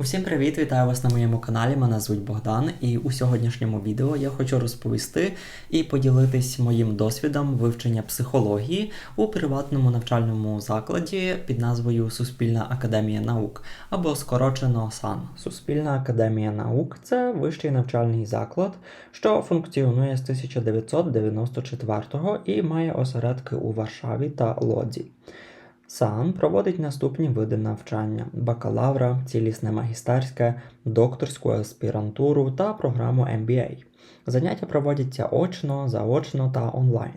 Усім привіт, вітаю вас на моєму каналі. Мене звуть Богдан, і у сьогоднішньому відео я хочу розповісти і поділитись моїм досвідом вивчення психології у приватному навчальному закладі під назвою Суспільна академія наук або скорочено САН. Суспільна академія наук це вищий навчальний заклад, що функціонує з 1994 і має осередки у Варшаві та Лодзі. САН проводить наступні види навчання: бакалавра, цілісне магістерське, докторську аспірантуру та програму MBA. Заняття проводяться очно, заочно та онлайн.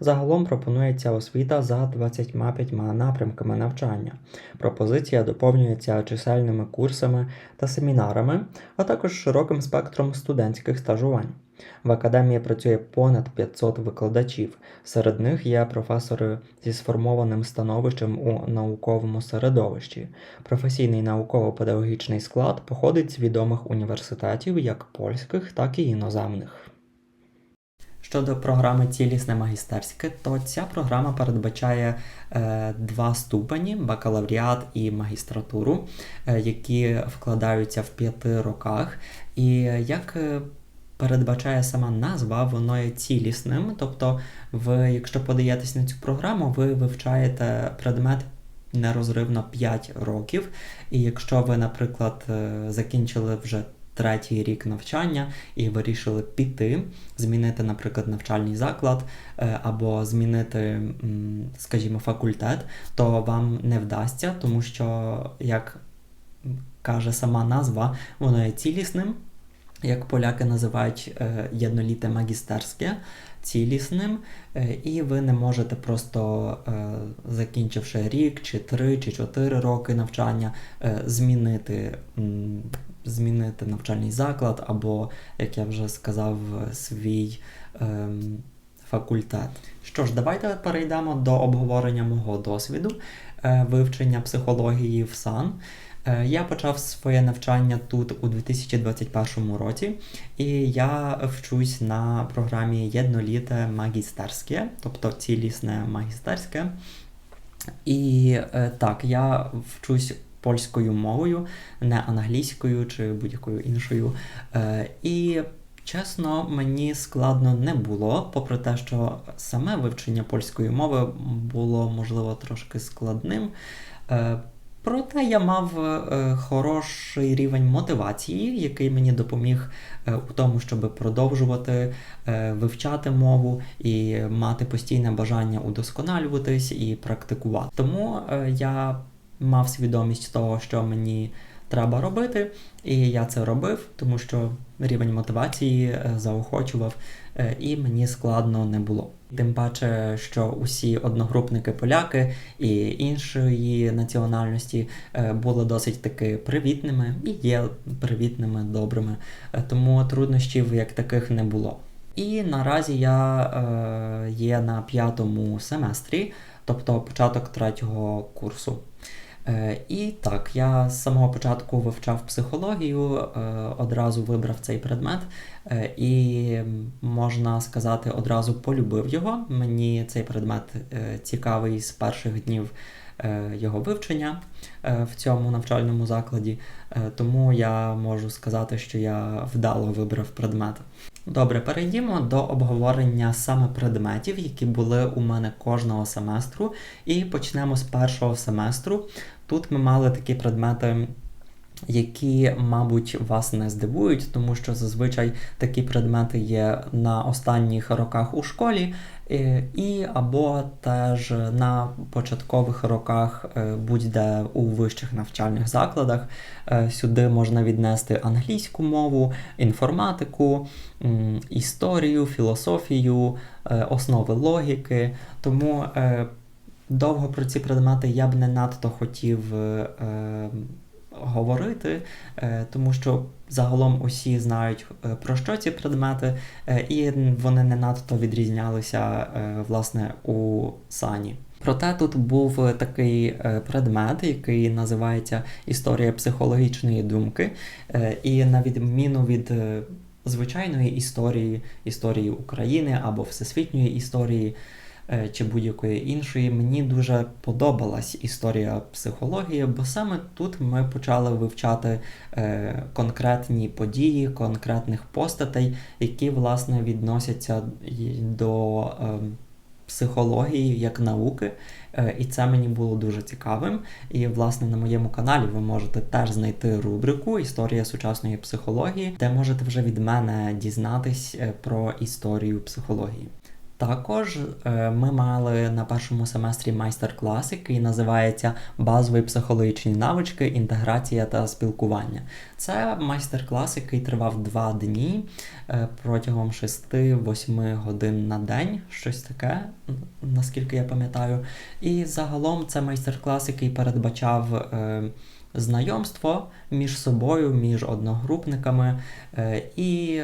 Загалом пропонується освіта за 25 напрямками навчання. Пропозиція доповнюється чисельними курсами та семінарами, а також широким спектром студентських стажувань. В академії працює понад 500 викладачів. Серед них є професори зі сформованим становищем у науковому середовищі. Професійний науково-педагогічний склад походить з відомих університетів як польських, так і іноземних. Щодо програми цілісне магістерське, то ця програма передбачає е, два ступені бакалавріат і магістратуру, е, які вкладаються в п'яти роках. І як е, передбачає сама назва, воно є цілісним. Тобто, ви, якщо подаєтесь на цю програму, ви вивчаєте предмет нерозривно 5 років. І якщо ви, наприклад, е, закінчили вже третій рік навчання і вирішили піти, змінити, наприклад, навчальний заклад е, або змінити, скажімо, факультет, то вам не вдасться, тому що, як каже сама назва, воно є цілісним як поляки називають е, єдноліте магістерське цілісним, е, і ви не можете просто, закінчивши рік, чи три, чи чотири роки навчання, змінити змінити навчальний заклад, або, як я вже сказав, свій ем, факультет. Що ж, давайте перейдемо до обговорення мого досвіду вивчення психології в САН. Е, я почав своє навчання тут у 2021 році, і я вчусь на програмі єдноліте магістерське, тобто цілісне магістерське. І е, так, я вчусь польською мовою, не англійською чи будь-якою іншою. Е, і чесно, мені складно не було, попри те, що саме вивчення польської мови було, можливо, трошки складним. Проте я мав е, хороший рівень мотивації, який мені допоміг е, у тому, щоб продовжувати е, вивчати мову і мати постійне бажання удосконалюватись і практикувати. Тому я мав свідомість того, що мені треба робити, і я це робив, тому що рівень мотивації заохочував, і мені складно не було. Тим паче, що усі одногрупники поляки і іншої національності е, були досить таки привітними і є привітними, добрими, е, тому труднощів як таких не було. І наразі я е, є на п'ятому семестрі, тобто початок третього курсу. Е, і так, я з самого початку вивчав психологію, е, одразу вибрав цей предмет, е, і можна сказати, одразу полюбив його. Мені цей предмет цікавий з перших днів його вивчення в цьому навчальному закладі, тому я можу сказати, що я вдало вибрав предмет. Добре, перейдімо до обговорення саме предметів, які були у мене кожного семестру, і почнемо з першого семестру. Тут ми мали такі предмети. Які, мабуть, вас не здивують, тому що зазвичай такі предмети є на останніх роках у школі, е, і або теж на початкових роках е, будь-де у вищих навчальних закладах. Е, сюди можна віднести англійську мову, інформатику, історію, філософію, основи логіки. Тому довго про ці предмети я б не надто хотів е, говорити, е, тому що загалом усі знають е, про що ці предмети, е, і вони не надто відрізнялися власне у сані. Проте тут був такий предмет, який називається Історія психологічної думки, і на відміну від звичайної історії, історії України або всесвітньої історії. Е, чи будь-якої іншої, мені дуже подобалась історія психології, бо саме тут ми почали вивчати е, конкретні події, конкретних постатей, які власне відносяться до. е, Психології як науки, Е, і це мені було дуже цікавим. І, власне, на моєму каналі ви можете теж знайти рубрику Історія сучасної психології, де можете вже від мене дізнатись про історію психології. Також е, ми мали на першому семестрі майстер-клас, який називається Базові психологічні навички, інтеграція та спілкування. Це майстер-клас, який тривав два дні е, протягом 6-8 годин на день, щось таке, наскільки я пам'ятаю. І загалом це майстер-клас, який передбачав. Е, Знайомство між собою, між одногрупниками, і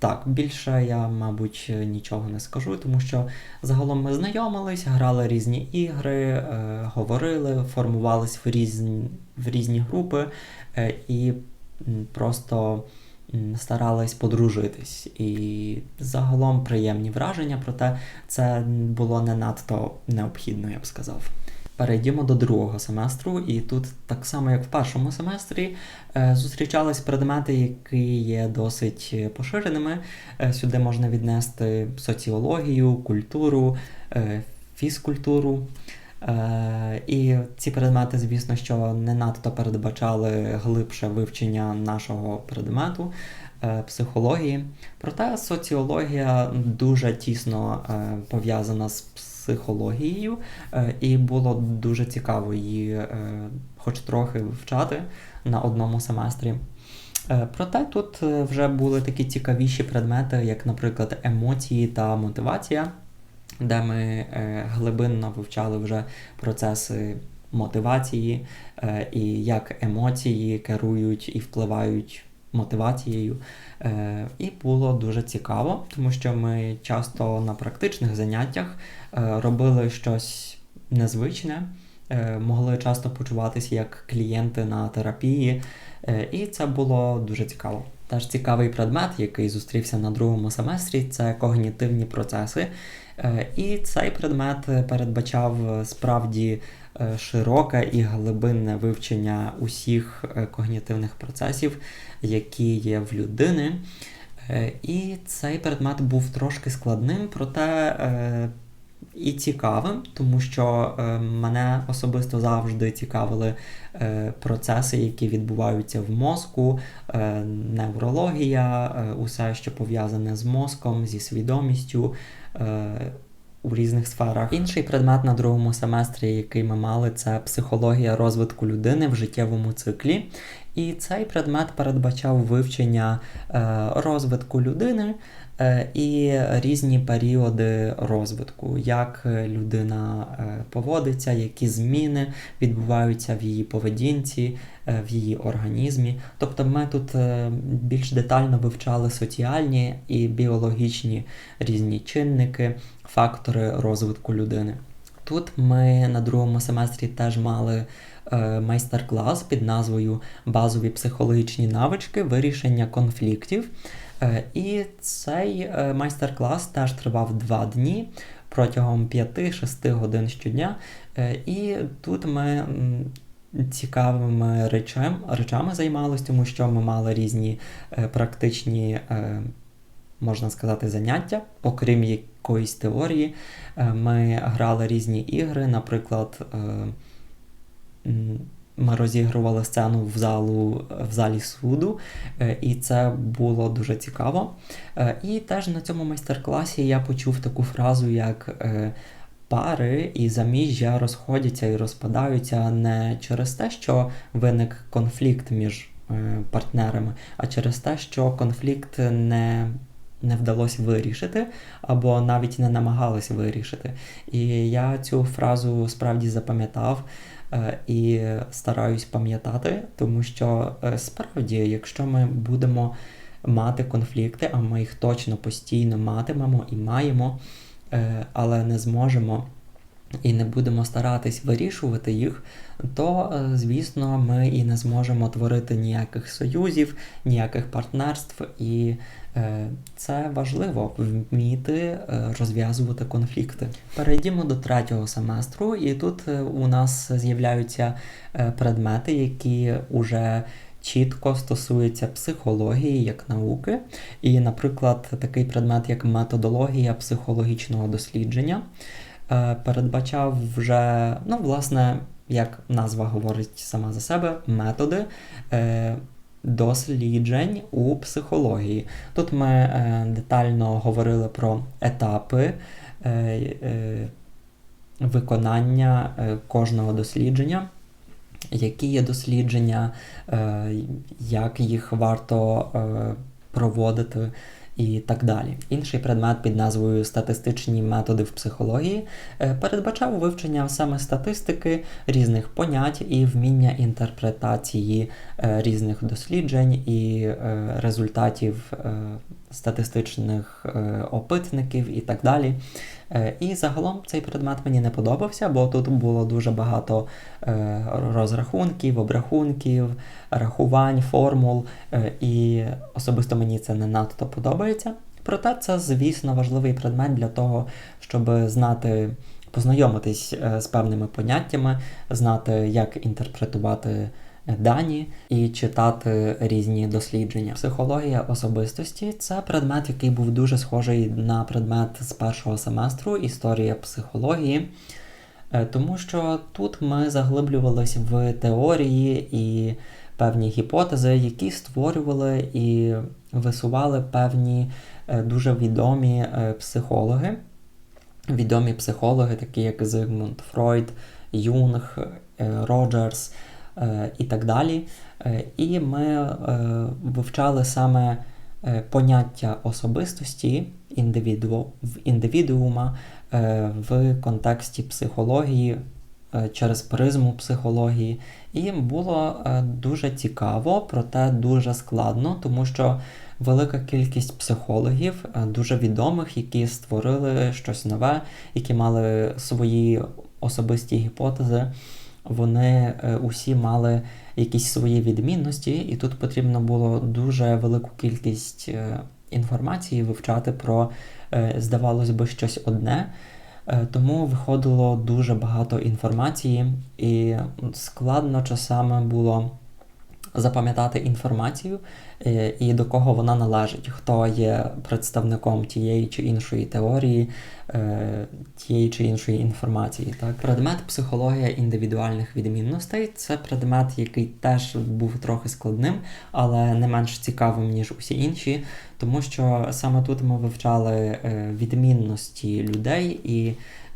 так, більше я, мабуть, нічого не скажу, тому що загалом ми знайомились, грали різні ігри, е, говорили, формувались в різні, в різні групи е, і просто старались подружитись. І загалом приємні враження, проте це було не надто необхідно, я б сказав. Перейдімо до другого семестру, і тут, так само як в першому семестрі, е, зустрічались предмети, які є досить поширеними. Е, сюди можна віднести соціологію, культуру, е, фізкультуру. І ці предмети, звісно, що не надто передбачали глибше вивчення нашого предмету. Психології, проте соціологія дуже тісно пов'язана з психологією, е, і було дуже цікаво її, е, хоч трохи вивчати на одному семестрі. Е, проте тут вже були такі цікавіші предмети, як, наприклад, емоції та мотивація, де ми глибинно вивчали вже процеси мотивації і як емоції керують і впливають мотивацією. Е, І було дуже цікаво, тому що ми часто на практичних заняттях е, робили щось незвичне, е, могли часто почуватися як клієнти на терапії, е, і це було дуже цікаво. Теж цікавий предмет, який зустрівся на другому семестрі, це когнітивні процеси. Е, і цей предмет передбачав справді Е, широке і глибинне вивчення усіх е, когнітивних процесів, які є в людини. Е, і цей предмет був трошки складним, проте і цікавим, тому що мене особисто завжди цікавили процеси, які відбуваються в мозку, неврологія, усе, що пов'язане з мозком, зі свідомістю у різних сферах. Інший предмет на другому семестрі, який ми мали, це психологія розвитку людини в життєвому циклі. І цей предмет передбачав вивчення е, розвитку людини е, і різні періоди розвитку, як людина е, поводиться, які зміни відбуваються в її поведінці, в її організмі. Тобто ми тут більш детально вивчали соціальні і біологічні різні чинники, фактори розвитку людини. Тут ми на другому семестрі теж мали е, майстер-клас під назвою Базові психологічні навички вирішення конфліктів. Е, і цей е, майстер-клас теж тривав два дні протягом 5-6 годин щодня. Е, і тут ми. Цікавими речами речами займалися, тому що ми мали різні е, практичні, е, можна сказати, заняття, окрім якоїсь теорії. Е, ми грали різні ігри, наприклад, е, ми розігрували сцену в залу, в залі суду, е, і це було дуже цікаво. І теж на цьому майстер-класі я почув таку фразу, як пари і заміжжя розходяться і розпадаються не через те, що виник конфлікт між партнерами, а через те, що конфлікт не не вдалося вирішити, або навіть не намагалися вирішити. І я цю фразу справді запам'ятав е, і стараюсь пам'ятати, тому що е, справді, якщо ми будемо мати конфлікти, а ми їх точно постійно матимемо і маємо, е, але не зможемо і не будемо старатись вирішувати їх, то, е, звісно, ми і не зможемо творити ніяких союзів, ніяких партнерств, і е, це важливо вміти е, розв'язувати конфлікти. Перейдімо до третього семестру, і тут у нас з'являються предмети, які вже чітко стосуються психології як науки. І, наприклад, такий предмет, як методологія психологічного дослідження. Е, передбачав вже, ну, власне, як назва говорить сама за себе, методи е, досліджень у психології. Тут ми е, детально говорили про етапи виконання кожного дослідження. Які є дослідження, як їх варто проводити, і так далі. Інший предмет під назвою Статистичні методи в психології е, передбачав вивчення саме статистики, різних понять і вміння інтерпретації е, різних досліджень і е, результатів статистичних опитників і так далі. І загалом цей предмет мені не подобався, бо тут було дуже багато розрахунків, обрахунків, рахувань, формул, і особисто мені це не надто подобається. Проте це, звісно, важливий предмет для того, щоб знати, познайомитись з певними поняттями, знати, як інтерпретувати дані і читати різні дослідження. Психологія особистості це предмет, який був дуже схожий на предмет з першого семестру історія психології. Е, тому що тут ми заглиблювалися в теорії і певні гіпотези, які створювали і висували певні е, дуже відомі е, психологи. Відомі психологи, такі як Зигмунд Фройд, Юнг, Роджерс. Е, і так далі. Е, і ми е, вивчали саме поняття особистості індивіду, індивідуума в контексті психології. Через призму психології, і було дуже цікаво, проте дуже складно, тому що велика кількість психологів, дуже відомих, які створили щось нове, які мали свої особисті гіпотези вони е, усі мали якісь свої відмінності, і тут потрібно було дуже велику кількість е, інформації вивчати про, е, здавалось би, щось одне. Тому виходило дуже багато інформації, і складно часами було запам'ятати інформацію е, і до кого вона належить, хто є представником тієї чи іншої теорії, е, тієї чи іншої інформації. Так? Предмет психологія індивідуальних відмінностей це предмет, який теж був трохи складним, але не менш цікавим, ніж усі інші, тому що саме тут ми вивчали е, відмінності людей і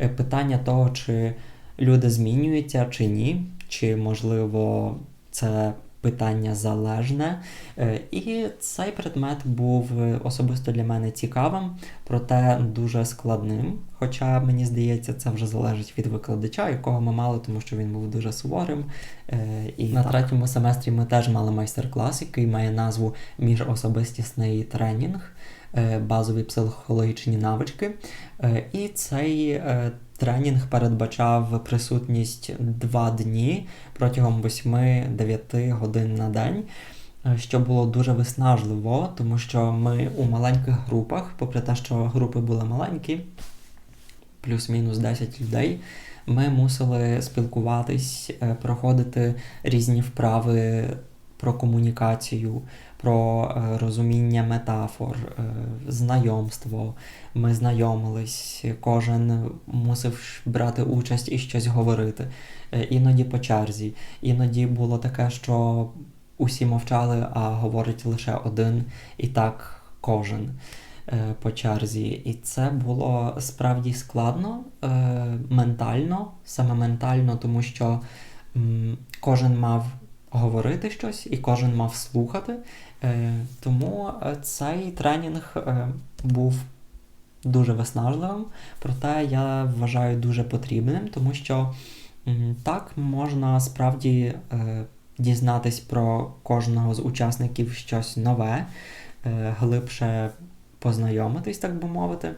питання того, чи люди змінюються чи ні, чи можливо це питання залежне. Е, і цей предмет був особисто для мене цікавим, проте дуже складним. Хоча, мені здається, це вже залежить від викладача, якого ми мали, тому що він був дуже суворим. Е, і на третьому семестрі ми теж мали майстер-клас, який має назву Міжособистісний тренінг. Е, базові психологічні навички. І цей Тренінг передбачав присутність два дні протягом 8-9 годин на день, е, що було дуже виснажливо, тому що ми у маленьких групах, попри те, що групи були маленькі, плюс-мінус 10 людей, ми мусили спілкуватись, е, проходити різні вправи про комунікацію, про е, розуміння метафор, е, знайомство. Ми знайомились, кожен мусив брати участь і щось говорити. Е, іноді по черзі. Іноді було таке, що усі мовчали, а говорить лише один, і так кожен. По черзі, і це було справді складно ментально, саме ментально, тому що кожен мав говорити щось, і кожен мав слухати. Е, тому е, цей тренінг е, був дуже виснажливим, проте я вважаю дуже потрібним, тому що так можна справді дізнатись про кожного з учасників щось нове, глибше познайомитись, так би мовити.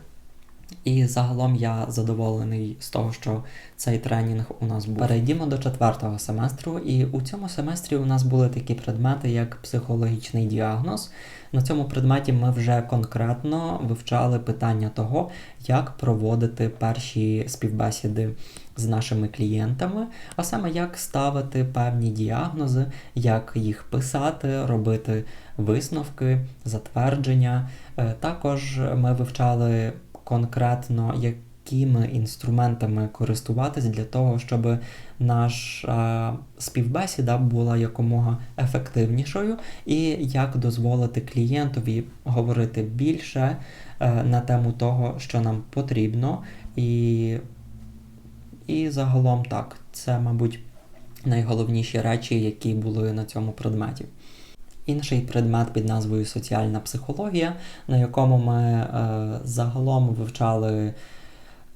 І загалом я задоволений з того, що цей тренінг у нас був. Перейдімо до четвертого семестру, і у цьому семестрі у нас були такі предмети, як психологічний діагноз. На цьому предметі ми вже конкретно вивчали питання того, як проводити перші співбесіди з нашими клієнтами, а саме як ставити певні діагнози, як їх писати, робити висновки, затвердження. Е, Також ми вивчали конкретно, якими інструментами користуватись для того, щоб наша співбесіда була якомога ефективнішою, і як дозволити клієнтові говорити більше е, на тему того, що нам потрібно, і, і загалом так, це, мабуть, найголовніші речі, які були на цьому предметі. Інший предмет під назвою Соціальна психологія, на якому ми е, загалом вивчали,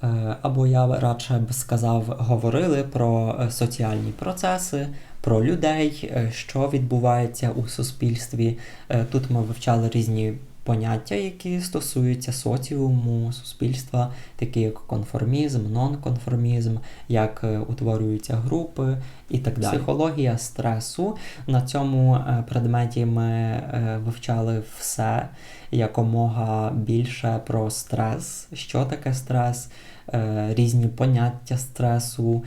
е, або я радше б сказав, говорили про е, соціальні процеси, про людей, е, що відбувається у суспільстві. Тут ми вивчали різні поняття, які стосуються соціуму, суспільства, такі як конформізм, нонконформізм, як е, утворюються групи і так далі. Психологія стресу. На цьому е, предметі ми е, вивчали все якомога більше про стрес, що таке стрес, різні поняття стресу,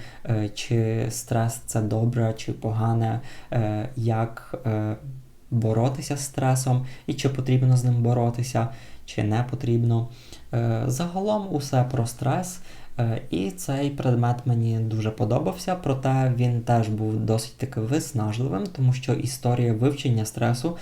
чи стрес це добре чи погане, як боротися з стресом і чи потрібно з ним боротися, чи не потрібно. Е, Загалом усе про стрес. Е, І цей предмет мені дуже подобався, проте він теж був досить таки виснажливим, тому що історія вивчення стресу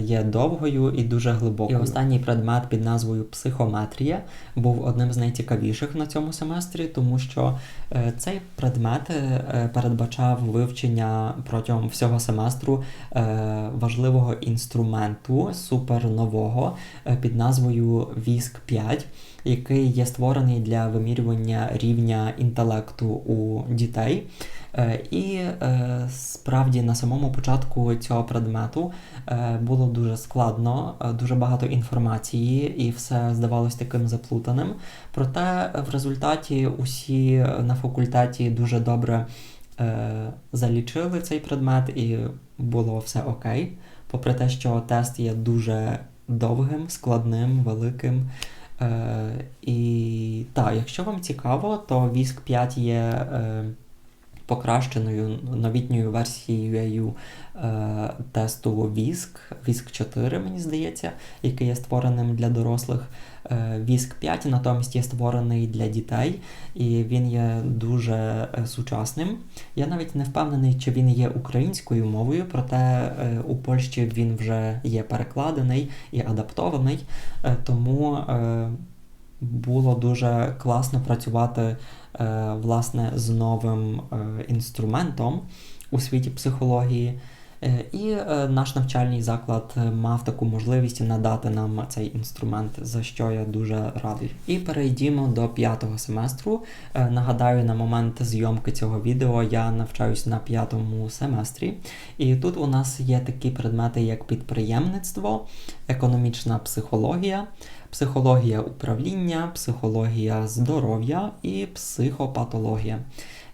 є довгою і дуже глибокою. І останній предмет під назвою психометрія був одним з найцікавіших на цьому семестрі, тому що е, цей предмет е, передбачав вивчення протягом всього семестру е, важливого інструменту супернового е, під назвою віск 5 який є створений для вимірювання рівня інтелекту у дітей. Е, І е, справді на самому початку цього предмету е, було дуже складно, дуже багато інформації, і все здавалось таким заплутаним. Проте в результаті усі на факультеті дуже добре залічили цей предмет, і було все окей. Попри те, що тест є дуже довгим, складним, великим. Е, і так, якщо вам цікаво, то Віск 5 є е, покращеною новітньою версією е, тесту Віск, Віск 4, мені здається, який є створеним для дорослих. Е, Віск 5 натомість є створений для дітей, і він є дуже е, сучасним. Я навіть не впевнений, чи він є українською мовою, проте е, у Польщі він вже є перекладений і адаптований, тому було дуже класно працювати е, власне з новим е, інструментом у світі психології. Е, І е, наш навчальний заклад е, мав таку можливість надати нам цей інструмент, за що я дуже радий. І перейдімо до п'ятого семестру. Нагадаю, на момент зйомки цього відео я навчаюсь на п'ятому семестрі, і тут у нас є такі предмети, як підприємництво, економічна психологія, психологія управління, психологія здоров'я і психопатологія.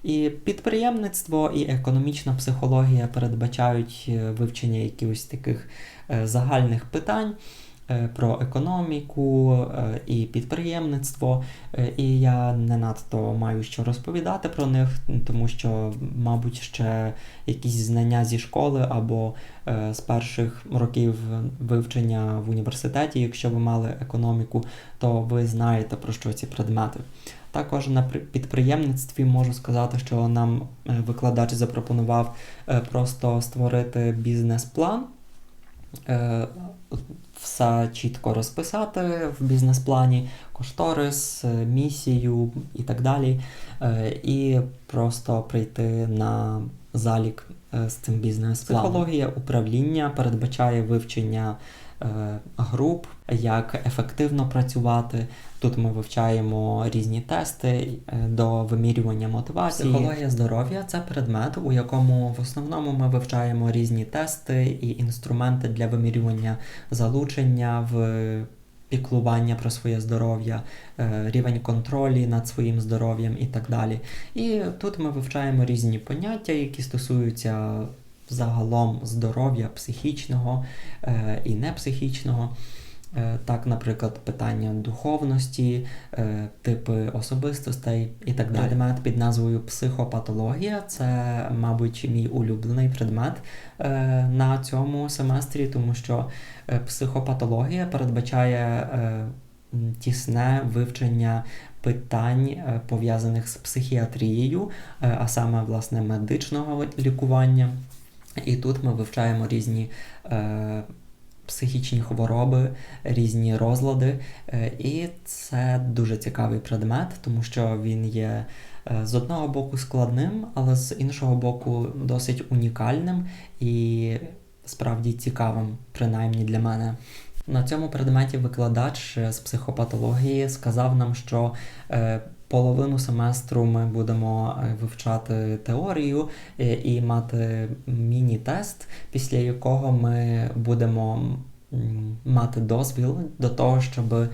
І підприємництво і економічна психологія передбачають е, вивчення якихось таких е, загальних питань про економіку е, і підприємництво. Е, І я не надто маю що розповідати про них, тому що, мабуть, ще якісь знання зі школи або е, з перших років вивчення в університеті, якщо ви мали економіку, то ви знаєте про що ці предмети. Також на при- підприємництві можу сказати, що нам е, викладач запропонував е, просто створити бізнес-план, е, все чітко розписати в бізнес-плані, кошторис, е, місію і так далі, е, і просто прийти на залік е, з цим бізнес-планом. Психологія управління передбачає вивчення е, груп, як ефективно працювати. Тут ми вивчаємо різні тести е, до вимірювання мотивації. Психологія здоров'я це предмет, у якому в основному ми вивчаємо різні тести і інструменти для вимірювання залучення в піклування про своє здоров'я, е, рівень контролю над своїм здоров'ям і так далі. І тут ми вивчаємо різні поняття, які стосуються загалом здоров'я психічного е, і непсихічного. Е, Так, наприклад, питання духовності, е, типи особистостей і так далі. Предмет під назвою психопатологія це, мабуть, мій улюблений предмет е, на цьому семестрі, тому що е, психопатологія передбачає е, тісне вивчення питань, е, пов'язаних з психіатрією, е, а саме власне медичного лікування. І тут ми вивчаємо різні е, психічні хвороби, різні розлади. Е, і це дуже цікавий предмет, тому що він є е, з одного боку складним, але з іншого боку досить унікальним і справді цікавим, принаймні для мене. На цьому предметі викладач з психопатології сказав нам, що е, половину семестру ми будемо е, вивчати теорію е, і мати міні-тест, після якого ми будемо мати дозвіл до того, щоб е,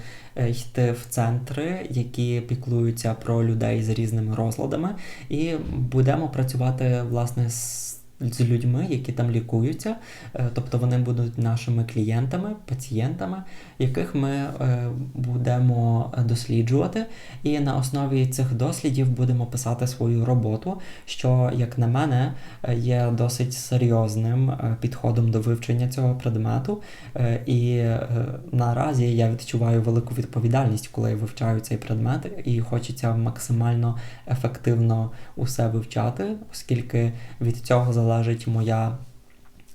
йти в центри, які піклуються про людей з різними розладами, і будемо працювати власне з. З людьми, які там лікуються, Е, тобто вони будуть нашими клієнтами, пацієнтами, яких ми е, будемо досліджувати, і на основі цих дослідів будемо писати свою роботу, що, як на мене, є досить серйозним е, підходом до вивчення цього предмету. І наразі я відчуваю велику відповідальність, коли я вивчаю цей предмет, і хочеться максимально ефективно усе вивчати, оскільки від цього залежить моя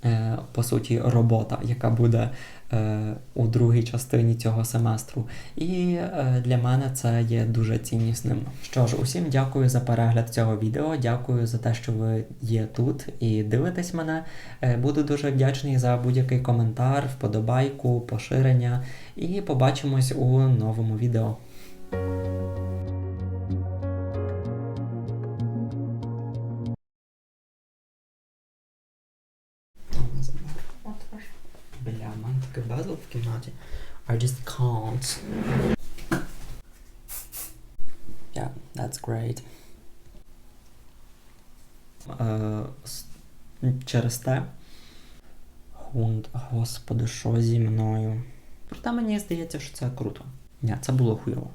е, по суті, робота, яка буде е, у другій частині цього семестру. І е, для мене це є дуже ціннісним. Що ж, усім дякую за перегляд цього відео. Дякую за те, що ви є тут і дивитесь мене. Е, буду дуже вдячний за будь-який коментар, вподобайку, поширення. І побачимось у новому відео. Таке безлад в кімнаті. I just can't. Yeah, that's great. Uh, через те. Хунд, господи, що зі мною? Проте мені здається, що це круто. Ні, це було хуйово.